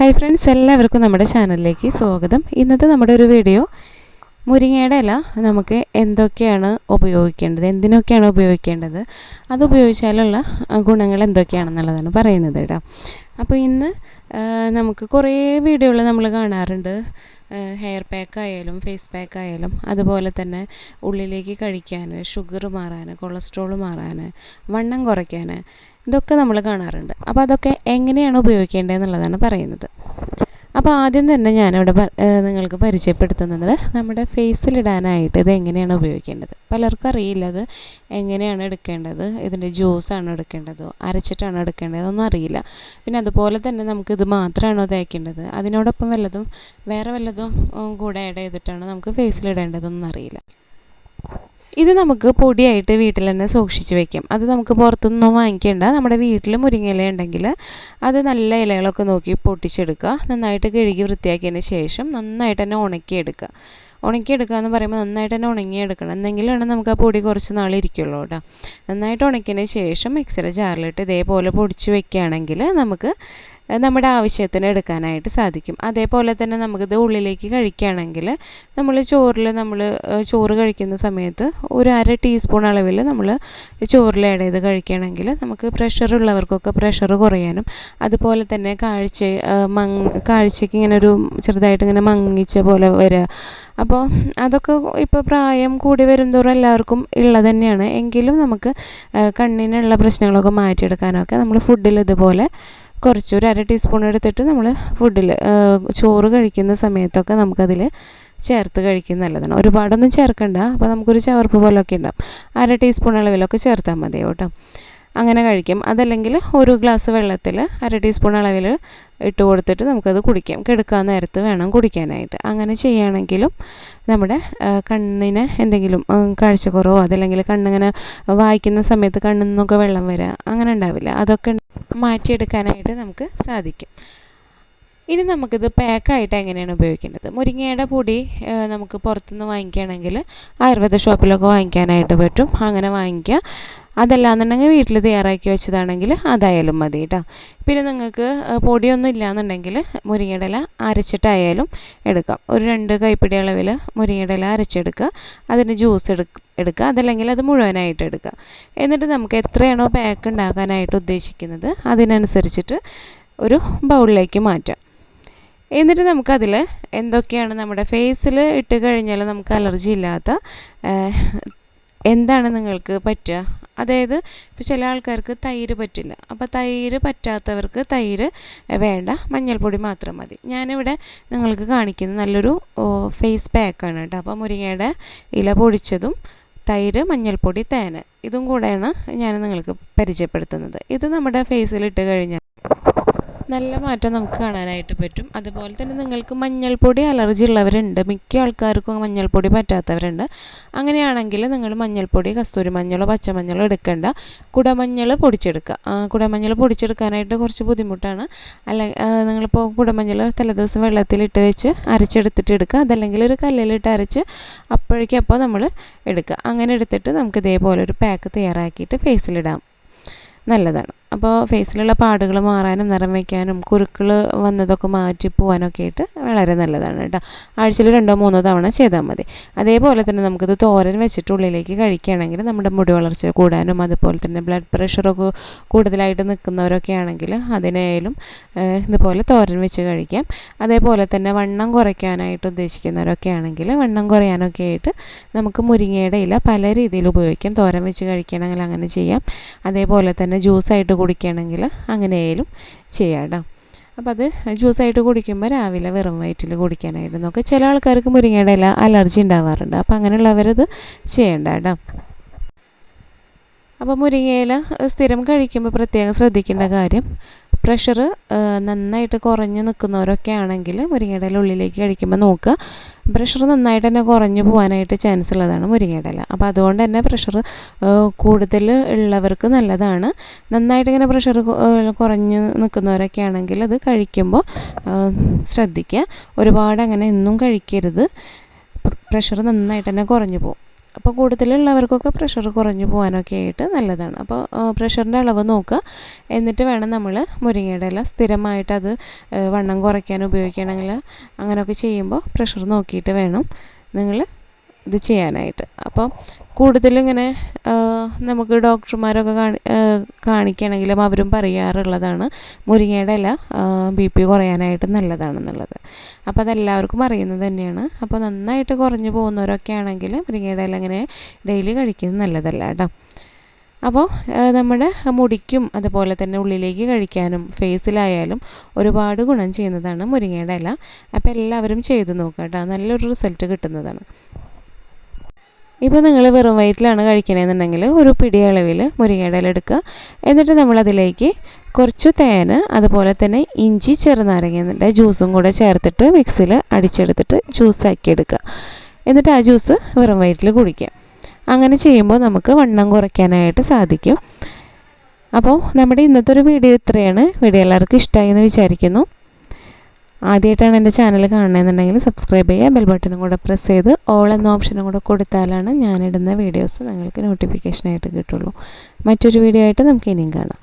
Hi friends എല്ലാവർക്കും നമ്മുടെ ചാനലിലേക്ക് സ്വാഗതം. ഇന്നത്തെ നമ്മുടെ ഒരു വീഡിയോ മുരിങ്ങയുടെ ഇല നമുക്ക് എന്തൊക്കെയാണ് ഉപയോഗിക്കേണ്ടത് എന്തിനൊക്കെയാണ് ഉപയോഗിക്കേണ്ടത് അത് ഉപയോഗിച്ചാലുള്ള ഗുണങ്ങൾ എന്തൊക്കെയാണെന്നുള്ളതാണ് പറയുന്നത് കേട്ടോ. അപ്പോൾ ഇന്ന് നമുക്ക് കുറേ വീഡിയോകൾ നമ്മൾ കാണാറുണ്ട്. ഹെയർ പാക്ക് ആയാലും ഫേസ് പാക്ക് ആയാലും അതുപോലെ തന്നെ ഉള്ളിലേക്ക് കഴിക്കാൻ ഷുഗർ മാറാൻ കൊളസ്ട്രോൾ മാറാൻ വണ്ണം കുറയ്ക്കാൻ ഇതൊക്കെ നമ്മൾ കാണാറുണ്ട്. അപ്പോൾ അതൊക്കെ എങ്ങനെയാണ് ഉപയോഗിക്കേണ്ടതെന്നുള്ളതാണ് പറയുന്നത്. അപ്പോൾ ആദ്യം തന്നെ ഞാനിവിടെ നിങ്ങൾക്ക് പരിചയപ്പെടുത്തുന്നത് നമ്മുടെ ഫേസിലിടാനായിട്ട് ഇത് എങ്ങനെയാണ് ഉപയോഗിക്കേണ്ടത്? പലർക്കും അറിയില്ല അത് എങ്ങനെയാണ് എടുക്കേണ്ടത്? ഇതിന്റെ ജ്യൂസാണോ എടുക്കേണ്ടതോ? അരച്ചിട്ടാണോ എടുക്കേണ്ടതെന്നൊന്നും അറിയില്ല. പിന്നെ അതുപോലെ തന്നെ നമുക്ക് ഇത് മാത്രമാണോ തേക്കേണ്ടത്? അതിനോടൊപ്പം വല്ലതും വേറെ വല്ലതും കൂടെ ആഡ് ചെയ്തിട്ടാണ് നമുക്ക് ഫേസിലിടേണ്ടതെന്നൊന്നും അറിയില്ല. ഇത് നമുക്ക് പൊടിയായിട്ട് വീട്ടിൽ തന്നെ സൂക്ഷിച്ച് വെക്കാം. അത് നമുക്ക് പുറത്തുനിന്നും വാങ്ങിക്കേണ്ട. നമ്മുടെ വീട്ടിൽ മുരിങ്ങയില ഉണ്ടെങ്കിൽ അത് നല്ല ഇലകളൊക്കെ നോക്കി പൊട്ടിച്ചെടുക്കുക. നന്നായിട്ട് കഴുകി വൃത്തിയാക്കിയതിന് ശേഷം നന്നായിട്ട് തന്നെ ഉണക്കിയെടുക്കുക. ഉണക്കിയെടുക്കുക എന്ന് പറയുമ്പോൾ നന്നായിട്ട് തന്നെ ഉണങ്ങിയെടുക്കണം. എന്നെങ്കിലാണ് നമുക്ക് ആ പൊടി കുറച്ച് നാൾ ഇരിക്കുള്ളൂ കേട്ടോ. നന്നായിട്ട് ഉണക്കിയതിന് ശേഷം മിക്സിയുടെ ജാറിലിട്ട് ഇതേപോലെ പൊടിച്ച് വെക്കുകയാണെങ്കിൽ നമുക്ക് നമ്മുടെ ആവശ്യത്തിന് എടുക്കാനായിട്ട് സാധിക്കും. അതേപോലെ തന്നെ നമുക്കിത് ഉള്ളിലേക്ക് കഴിക്കുകയാണെങ്കിൽ നമ്മൾ ചോറിൽ നമ്മൾ ചോറ് കഴിക്കുന്ന സമയത്ത് ഒരു അര ടീസ്പൂൺ അളവിൽ നമ്മൾ ചോറിൽ ആഡ് ചെയ്ത് കഴിക്കുകയാണെങ്കിൽ നമുക്ക് പ്രഷർ ഉള്ളവർക്കൊക്കെ പ്രഷർ കുറയാനും അതുപോലെ തന്നെ കാഴ്ച മങ് കാഴ്ചയ്ക്ക് ഇങ്ങനെ ഒരു ചെറുതായിട്ട് ഇങ്ങനെ മങ്ങിച്ച പോലെ വരിക അപ്പോൾ അതൊക്കെ ഇപ്പോൾ പ്രായം കൂടി വരുംതോറും എല്ലാവർക്കും ഉള്ളത് തന്നെയാണ്. എങ്കിലും നമുക്ക് കണ്ണിനുള്ള പ്രശ്നങ്ങളൊക്കെ മാറ്റിയെടുക്കാനൊക്കെ നമ്മൾ ഫുഡിൽ ഇതുപോലെ കുറച്ച് ഒരു അര ടീസ്പൂൺ എടുത്തിട്ട് നമ്മൾ ഫുഡിൽ ചോറ് കഴിക്കുന്ന സമയത്തൊക്കെ നമുക്കതിൽ ചേർത്ത് കഴിക്കുന്നത് നല്ലതാണ്. ഒരുപാടൊന്നും ചേർക്കണ്ട. അപ്പോൾ നമുക്കൊരു ചവർപ്പ് പോലൊക്കെ ഉണ്ടാവും. അര ടീസ്പൂൺ അളവിലൊക്കെ ചേർത്താൽ മതി കേട്ടോ. അങ്ങനെ കഴിക്കും. അതല്ലെങ്കിൽ ഒരു ഗ്ലാസ് വെള്ളത്തിൽ അര ടീസ്പൂൺ അളവിൽ ഇട്ട് കൊടുത്തിട്ട് നമുക്കത് കുടിക്കാം. കിടക്കാൻ നേരത്ത് വേണം കുടിക്കാനായിട്ട്. അങ്ങനെ ചെയ്യുകയാണെങ്കിലും നമ്മുടെ കണ്ണിന് എന്തെങ്കിലും കാഴ്ച കാഴ്ചക്കുറവോ അതല്ലെങ്കിൽ കണ്ണിങ്ങനെ വായിക്കുന്ന സമയത്ത് കണ്ണിൽ നിന്നൊക്കെ വെള്ളം വരിക അങ്ങനെ ഉണ്ടാവില്ല. അതൊക്കെ മാറ്റിയെടുക്കാനായിട്ട് നമുക്ക് സാധിക്കും. ഇനി നമുക്കിത് പാക്കായിട്ട് എങ്ങനെയാണ് ഉപയോഗിക്കേണ്ടത്? മുരിങ്ങയുടെ പൊടി നമുക്ക് പുറത്തുനിന്ന് വാങ്ങിക്കുകയാണെങ്കിൽ ആയുർവേദ ഷോപ്പിലൊക്കെ വാങ്ങിക്കാനായിട്ട് പറ്റും. അങ്ങനെ വാങ്ങിക്കുക അതല്ലാന്നുണ്ടെങ്കിൽ വീട്ടിൽ തയ്യാറാക്കി വെച്ചതാണെങ്കിൽ അതായാലും മതി കേട്ടോ. പിന്നെ നിങ്ങൾക്ക് പൊടിയൊന്നും ഇല്ലയെന്നുണ്ടെങ്കിൽ മുരിങ്ങയുടെ അരച്ചിട്ടായാലും എടുക്കാം. ഒരു രണ്ട് കൈപ്പിടി അളവിൽ മുരിങ്ങയുടെ അരച്ചെടുക്കുക. അതിന് ജ്യൂസ് എടുക്കുക എടുക്കുക. അതല്ലെങ്കിൽ അത് മുഴുവനായിട്ട് എടുക്കുക. എന്നിട്ട് നമുക്ക് എത്രയാണോ പാക്ക് ഉണ്ടാക്കാനായിട്ട് ഉദ്ദേശിക്കുന്നത് അതിനനുസരിച്ചിട്ട് ഒരു ബൗളിലേക്ക് മാറ്റാം. എന്നിട്ട് നമുക്കതിൽ എന്തൊക്കെയാണ് നമ്മുടെ ഫേസിൽ ഇട്ട് കഴിഞ്ഞാൽ നമുക്ക് അലർജി ഇല്ലാത്ത എന്താണ് നിങ്ങൾക്ക് പറ്റുക? അതായത് ഇപ്പോൾ ചില ആൾക്കാർക്ക് തൈര് പറ്റില്ല. അപ്പോൾ തൈര് പറ്റാത്തവർക്ക് തൈര് വേണ്ട. മഞ്ഞൾപ്പൊടി മാത്രം മതി. ഞാനിവിടെ നിങ്ങൾക്ക് കാണിക്കുന്ന നല്ലൊരു ഫേസ് പാക്കാണ് കേട്ടോ. അപ്പോൾ മുരിങ്ങയുടെ ഇല പൊടിച്ചതും തൈര് മഞ്ഞൾപ്പൊടി തേന്. ഇതും കൂടെയാണ് ഞാൻ നിങ്ങൾക്ക് പരിചയപ്പെടുത്തുന്നത്. ഇത് നമ്മുടെ ഫേസിൽ ഇട്ട് കഴിഞ്ഞാൽ നല്ല മാറ്റം നമുക്ക് കാണാനായിട്ട് പറ്റും. അതുപോലെ തന്നെ നിങ്ങൾക്ക് മഞ്ഞൾപ്പൊടി അലർജി ഉള്ളവരുണ്ട്. മിക്ക ആൾക്കാർക്കും മഞ്ഞൾപ്പൊടി പറ്റാത്തവരുണ്ട്. അങ്ങനെയാണെങ്കിൽ നിങ്ങൾ മഞ്ഞൾപ്പൊടി കസ്തൂരി മഞ്ഞളോ പച്ചമഞ്ഞളോ എടുക്കേണ്ട. കുടമഞ്ഞൾ പൊടിച്ചെടുക്കുക. കുടമഞ്ഞൾ പൊടിച്ചെടുക്കാനായിട്ട് കുറച്ച് ബുദ്ധിമുട്ടാണ്. അല്ല നിങ്ങളിപ്പോൾ കുടമഞ്ഞൾ തലേദിവസം വെള്ളത്തിലിട്ട് വെച്ച് അരച്ചെടുത്തിട്ട് എടുക്കുക. അതല്ലെങ്കിൽ ഒരു കല്ലിലിട്ട് അരച്ച് അപ്പോഴേക്കും അപ്പോൾ നമ്മൾ എടുക്കുക. അങ്ങനെ എടുത്തിട്ട് നമുക്ക് ഇതേപോലെ ഒരു പാക്ക് തയ്യാറാക്കിയിട്ട് ഫേസിലിടാം. നല്ലതാണ്. അപ്പോൾ ഫേസിലുള്ള പാടുകൾ മാറാനും നിറം വയ്ക്കാനും കുരുക്കൾ വന്നതൊക്കെ മാറ്റി പോകാനൊക്കെ ആയിട്ട് വളരെ നല്ലതാണ് കേട്ടോ. ആഴ്ചയിൽ രണ്ടോ മൂന്നോ തവണ ചെയ്താൽ മതി. അതേപോലെ തന്നെ നമുക്കിത് തോരൻ വെച്ചിട്ട് ഉള്ളിലേക്ക് കഴിക്കുകയാണെങ്കിൽ നമ്മുടെ മുടി വളർച്ച കൂടാനും അതുപോലെ തന്നെ ബ്ലഡ് പ്രഷറൊക്കെ കൂടുതലായിട്ട് നിൽക്കുന്നവരൊക്കെ ആണെങ്കിൽ അതിനായാലും ഇതുപോലെ തോരൻ വെച്ച് കഴിക്കാം. അതേപോലെ തന്നെ വണ്ണം കുറയ്ക്കാനായിട്ട് ഉദ്ദേശിക്കുന്നവരൊക്കെ ആണെങ്കിൽ വണ്ണം കുറയാനൊക്കെ ആയിട്ട് നമുക്ക് മുരിങ്ങയുടെ ഇല പല രീതിയിൽ ഉപയോഗിക്കാം. തോരൻ വെച്ച് കഴിക്കണമെങ്കിൽ അങ്ങനെ ചെയ്യാം. അതേപോലെ തന്നെ ജ്യൂസായിട്ട് കുടിക്കുകയാണെങ്കിൽ അങ്ങനെയായാലും ചെയ്യാം കേട്ടോ അപ്പോൾ അത് ജ്യൂസായിട്ട് കുടിക്കുമ്പോൾ രാവിലെ വെറും വയറ്റിൽ കുടിക്കാനായിട്ട് നോക്കുക ചില ആൾക്കാർക്ക് മുരിങ്ങയുടെ ഇല അലർജി ഉണ്ടാവാറുണ്ട്. അപ്പോൾ അങ്ങനെയുള്ളവരത് ചെയ്യേണ്ട കേട്ടോ അപ്പോൾ മുരിങ്ങയില സ്ഥിരം കഴിക്കുമ്പോൾ പ്രത്യേകം ശ്രദ്ധിക്കേണ്ട കാര്യം പ്രഷർ നന്നായിട്ട് കുറഞ്ഞ് നിൽക്കുന്നവരൊക്കെ ആണെങ്കിൽ മുരിങ്ങയുടെ ഉള്ളിലേക്ക് കഴിക്കുമ്പോൾ നോക്കുക. പ്രഷർ നന്നായിട്ട് തന്നെ കുറഞ്ഞു പോകാനായിട്ട് ചാൻസ് ഉള്ളതാണ് മുരിങ്ങയുടെ ഇല അപ്പോൾ അതുകൊണ്ട് തന്നെ പ്രഷർ കൂടുതൽ ഉള്ളവർക്ക് നല്ലതാണ്. നന്നായിട്ട് ഇങ്ങനെ പ്രഷർ കുറഞ്ഞ് നിൽക്കുന്നവരൊക്കെ ആണെങ്കിൽ അത് കഴിക്കുമ്പോൾ ശ്രദ്ധിക്കുക. ഒരുപാട് അങ്ങനെ എന്നും കഴിക്കരുത്. പ്രഷർ നന്നായിട്ട് തന്നെ കുറഞ്ഞു പോകും. അപ്പോൾ കൂടുതലുള്ളവർക്കൊക്കെ പ്രഷർ കുറഞ്ഞു പോകാനൊക്കെ ആയിട്ട് നല്ലതാണ്. അപ്പോൾ പ്രഷറിന്റെ അളവ് നോക്കുക. എന്നിട്ട് വേണം നമ്മൾ മുരിങ്ങയുടെ ഇല സ്ഥിരമായിട്ട് അത് വണ്ണം കുറയ്ക്കാൻ ഉപയോഗിക്കണമെങ്കിൽ അങ്ങനെയൊക്കെ ചെയ്യുമ്പോൾ പ്രഷർ നോക്കിയിട്ട് വേണം നിങ്ങൾ ഇത് ചെയ്യാനായിട്ട്. അപ്പം കൂടുതലിങ്ങനെ നമുക്ക് ഡോക്ടർമാരൊക്കെ കാണി കാണിക്കുകയാണെങ്കിലും അവരും പറയാറുള്ളതാണ് മുരിങ്ങയുടെ ഇല ബി പി കുറയാനായിട്ട് നല്ലതാണെന്നുള്ളത്. അപ്പോൾ അതെല്ലാവർക്കും അറിയുന്നത് തന്നെയാണ്. അപ്പോൾ നന്നായിട്ട് കുറഞ്ഞു പോകുന്നവരൊക്കെ ആണെങ്കിൽ മുരിങ്ങയുടെ ഇല ഇങ്ങനെ ഡെയിലി കഴിക്കുന്നത് നല്ലതല്ല കേട്ടോ. അപ്പോൾ നമ്മുടെ മുടിക്കും അതുപോലെ തന്നെ ഉള്ളിലേക്ക് കഴിക്കാനും ഫേസിലായാലും ഒരുപാട് ഗുണം ചെയ്യുന്നതാണ് മുരിങ്ങയുടെ ഇല. അപ്പോൾ എല്ലാവരും ചെയ്ത് നോക്കുക കേട്ടോ. നല്ലൊരു റിസൾട്ട് കിട്ടുന്നതാണ്. ഇപ്പോൾ നിങ്ങൾ വെറും വയറ്റിലാണ് കഴിക്കണമെന്നുണ്ടെങ്കിൽ ഒരു പിടി അളവിൽ മുരിങ്ങയുടെ ഇല എടുക്കുക. എന്നിട്ട് നമ്മളതിലേക്ക് കുറച്ച് തേൻ അതുപോലെ തന്നെ ഇഞ്ചി ചെറുനാരങ്ങയുടെ ജ്യൂസും കൂടെ ചേർത്തിട്ട് മിക്സിയിൽ അടിച്ചെടുത്തിട്ട് ജ്യൂസാക്കി എടുക്കുക. എന്നിട്ട് ആ ജ്യൂസ് വെറും വയറ്റിൽ കുടിക്കുക. അങ്ങനെ ചെയ്യുമ്പോൾ നമുക്ക് വണ്ണം കുറയ്ക്കാനായിട്ട് സാധിക്കും. അപ്പോൾ നമ്മുടെ ഇന്നത്തെ ഒരു വീഡിയോ ഇത്രയാണ്. വീഡിയോ എല്ലാവർക്കും ഇഷ്ടമായി എന്ന് വിചാരിക്കുന്നു. ആദ്യമായിട്ടാണ് എന്റെ ചാനൽ കാണണമെന്നുണ്ടെങ്കിൽ സബ്സ്ക്രൈബ് ചെയ്യുക ബെൽ ബട്ടണും കൂടെ പ്രസ് ചെയ്ത് ഓൾ എന്ന ഓപ്ഷനും കൂടെ കൊടുത്താലാണ് ഞാനിടുന്ന വീഡിയോസ് നിങ്ങൾക്ക് നോട്ടിഫിക്കേഷനായിട്ട് കിട്ടുള്ളൂ. മറ്റൊരു വീഡിയോ ആയിട്ട് നമുക്ക് ഇനിയും കാണാം.